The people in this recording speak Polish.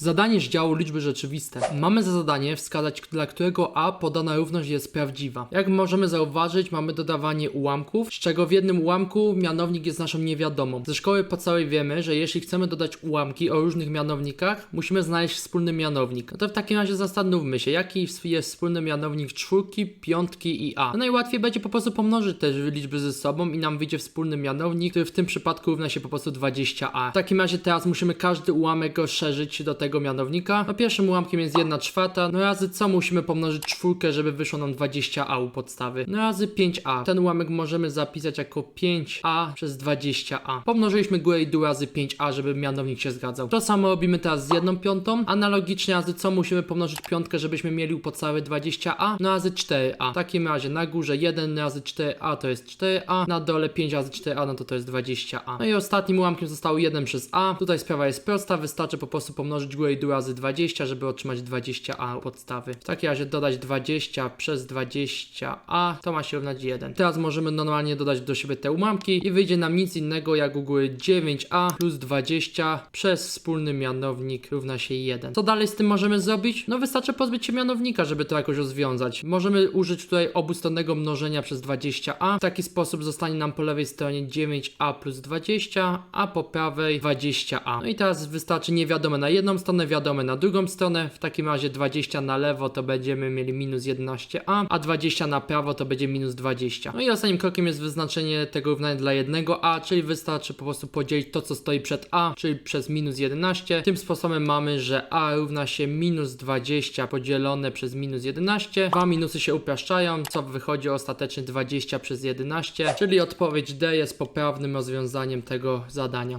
Zadanie z działu liczby rzeczywiste. Mamy za zadanie wskazać, dla którego a podana równość jest prawdziwa. Jak możemy zauważyć, mamy dodawanie ułamków, z czego w jednym ułamku mianownik jest naszą niewiadomą. Ze szkoły podstawowej wiemy, że jeśli chcemy dodać ułamki o różnych mianownikach, musimy znaleźć wspólny mianownik. No to w takim razie zastanówmy się, jaki jest wspólny mianownik czwórki, piątki i a. No najłatwiej będzie po prostu pomnożyć te liczby ze sobą i nam wyjdzie wspólny mianownik, który w tym przypadku równa się po prostu 20a. W takim razie teraz musimy każdy ułamek rozszerzyć do tego mianownika. No pierwszym ułamkiem jest 1 czwarta, no razy co musimy pomnożyć czwórkę, żeby wyszło nam 20a u podstawy. No razy 5a. Ten ułamek możemy zapisać jako 5a przez 20a. Pomnożyliśmy górę i dół razy 5a, żeby mianownik się zgadzał. To samo robimy teraz z 1 piątą. Analogicznie razy co musimy pomnożyć piątkę, żebyśmy mieli u podstawy 20a, no razy 4a. W takim razie na górze 1 razy 4a to jest 4a, na dole 5 razy 4a, no to to jest 20a. No i ostatnim ułamkiem zostało 1 przez a. Tutaj sprawa jest prosta, wystarczy po prostu pomnożyć dół razy 20, żeby otrzymać 20a u podstawy. W takim razie dodać 20 przez 20a, to ma się równać 1. Teraz możemy normalnie dodać do siebie te ułamki i wyjdzie nam nic innego jak u góry 9a plus 20 przez wspólny mianownik równa się 1. Co dalej z tym możemy zrobić? No wystarczy pozbyć się mianownika, żeby to jakoś rozwiązać. Możemy użyć tutaj obustronnego mnożenia przez 20a. W taki sposób zostanie nam po lewej stronie 9a plus 20, a po prawej 20a. No i teraz wystarczy niewiadome na jedną stronę, wiadome na drugą stronę. W takim razie 20 na lewo to będziemy mieli minus 11a, a 20 na prawo to będzie minus 20. No i ostatnim krokiem jest wyznaczenie tego równania dla jednego a, czyli wystarczy po prostu podzielić to, co stoi przed a, czyli przez minus 11. Tym sposobem mamy, że a równa się minus 20 podzielone przez minus 11. Dwa minusy się upraszczają, co wychodzi ostatecznie 20 przez 11, czyli odpowiedź D jest poprawnym rozwiązaniem tego zadania.